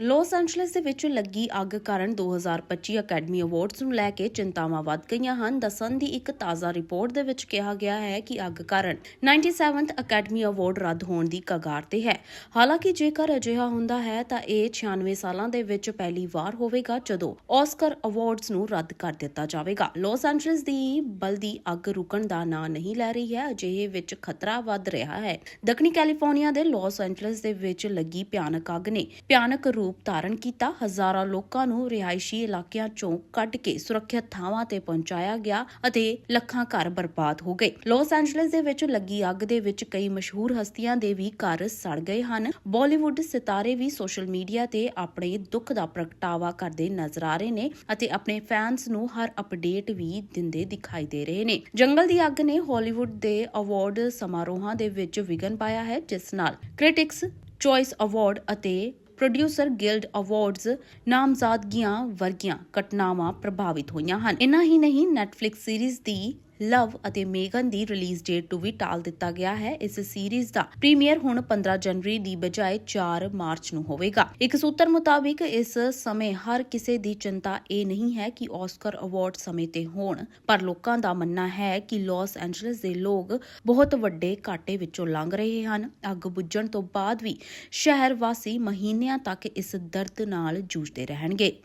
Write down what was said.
Las Angeles ਦੇ ਵਿੱਚ ਲੱਗੀ ਅੱਗ ਕਾਰਨ 2025 ਅਕੈਡਮੀ ਅਵਾਰਡਸ ਨੂੰ ਲੈ ਕੇ ਚਿੰਤਾਵਾਂ ਵੱਧ ਗਈਆਂ ਹਨ। ਦਸਨ ਦੀ ਇੱਕ ਤਾਜ਼ਾ ਰਿਪੋਰਟ ਦੇ ਵਿੱਚ ਕਿਹਾ ਗਿਆ ਹੈ ਕਿ ਅੱਗ ਕਾਰਨ 97th ਅਕੈਡਮੀ ਅਵਾਰਡ ਰੱਦ ਹੋਣ ਦੀ ਕਗਾਰ ਤੇ ਹੈ। ਹਾਲਾਂਕਿ ਜੇਕਰ ਅਜਿਹਾ ਹੁੰਦਾ ਹੈ ਤਾਂ ਇਹ 96 ਸਾਲਾਂ ਦੇ ਵਿੱਚ ਪਹਿਲੀ ਵਾਰ ਹੋਵੇਗਾ ਜਦੋਂ ਆਸਕਰ ਅਵਾਰਡਸ ਨੂੰ ਰੱਦ ਕਰ ਦਿੱਤਾ ਜਾਵੇਗਾ। ਲਾਸ ਐਂਜਲਸ ਦੀ ਬਲਦੀ ਅੱਗ ਰੁਕਣ ਦਾ ਨਾਂ ਨਹੀਂ ਲੈ ਰਹੀ ਹੈ, ਅਜਿਹੇ ਵਿੱਚ ਖਤਰਾ ਵੱਧ ਰਿਹਾ ਹੈ। ਦੱਖਣੀ ਕੈਲੀਫੋਰਨੀਆ ਦੇ ਲਾਸ ਐਂਜਲਸ ਦੇ ਵਿੱਚ ਲੱਗੀ ਭਿਆਨਕ ਅੱਗ ਨੇ ਭਿਆਨਕ ਰੂਪ ਧਾਰਨ ਕੀਤਾ। ਹਜ਼ਾਰਾਂ ਲੋਕਾਂ ਨੂੰ ਰਿਹਾਇਸ਼ੀ ਇਲਾਕਿਆਂ ਚੋਂ ਕੱਢ ਕੇ ਸੁਰੱਖਿਅਤ ਥਾਵਾਂ ਤੇ ਪਹੁੰਚਾਇਆ ਗਿਆ ਅਤੇ ਲੱਖਾਂ ਘਰ ਬਰਬਾਦ ਹੋ ਗਏ। ਲਾਸ ਐਂਜਲਸ ਦੇ ਵਿੱਚ ਲੱਗੀ ਅੱਗ ਦੇ ਵਿੱਚ ਕਈ ਮਸ਼ਹੂਰ ਹਸਤੀਆਂ ਦੇ ਵੀ ਘਰ ਸੜ ਗਏ ਹਨ। ਬਾਲੀਵੁੱਡ ਸਿਤਾਰੇ ਵੀ ਸੋਸ਼ਲ ਮੀਡੀਆ ਤੇ ਆਪਣੇ ਦੁੱਖ ਦਾ ਪ੍ਰਗਟਾਵਾ ਕਰਦੇ ਨਜ਼ਰ ਆ ਰਹੇ ਨੇ ਅਤੇ ਆਪਣੇ ਫੈਨਸ ਨੂੰ ਹਰ ਅਪਡੇਟ ਵੀ ਦਿੰਦੇ ਦਿਖਾਈ ਦੇ ਰਹੇ ਨੇ। ਜੰਗਲ ਦੀ ਅੱਗ ਨੇ ਹਾਲੀਵੁੱਡ ਦੇ ਅਵਾਰਡ ਸਮਾਰੋਹਾਂ ਦੇ ਵਿੱਚ ਵਿਘਨ ਪਾਇਆ ਹੈ, ਜਿਸ ਨਾਲ ਕ੍ਰਿਟਿਕਸ, ਚੋਇਸ ਅਵਾਰਡ ਅਤੇ ਪ੍ਰੋਡਿਊਸਰ ਗਿਲਡ ਅਵਾਰਡਸ ਨਾਮਜ਼ਦਗੀਆਂ ਵਰਗੀਆਂ ਘਟਨਾਵਾਂ ਪ੍ਰਭਾਵਿਤ ਹੋਈਆਂ ਹਨ। ਇਨਾ ਹੀ ਨਹੀਂ ਨੈਟਫਲਿਕਸ ਸੀਰੀਜ਼ ਦੀ ਲਵ ਅਤੇ ਮੇਗਨ ਦੀ ਰਿਲੀਜ਼ ਡੇਟ ਨੂੰ ਵੀ ਟਾਲ ਦਿੱਤਾ ਗਿਆ ਹੈ। ਇਸ ਸੀਰੀਜ਼ ਦਾ ਪ੍ਰੀਮੀਅਰ ਹੁਣ 15 ਜਨਵਰੀ ਦੀ ਬਜਾਏ 4 ਮਾਰਚ ਨੂੰ ਹੋਵੇਗਾ। ਇੱਕ ਸੂਤਰ ਮੁਤਾਬਿਕ ਇਸ ਸਮੇਂ ਹਰ ਕਿਸੇ ਦੀ ਚਿੰਤਾ ਇਹ ਨਹੀਂ ਹੈ ਕਿ ਆਸਕਰ ਅਵਾਰਡ ਸਮੇਂ ਤੇ ਹੋਣ, ਪਰ ਲੋਕਾਂ ਦਾ ਮੰਨਣਾ ਹੈ ਕਿ ਲਾਸ ਐਂਜਲਸ ਦੇ ਲੋਕ ਬਹੁਤ ਵੱਡੇ ਘਾਟੇ ਵਿੱਚੋਂ ਲੰਘ ਰਹੇ ਹਨ। ਅੱਗ ਬੁੱਝਣ ਤੋਂ ਬਾਅਦ ਵੀ ਸ਼ਹਿਰ ਵਾਸੀ ਮਹੀਨਿਆਂ ਤੱਕ ਇਸ ਦਰਦ ਨਾਲ ਜੂਝਦੇ ਰਹਿਣਗੇ।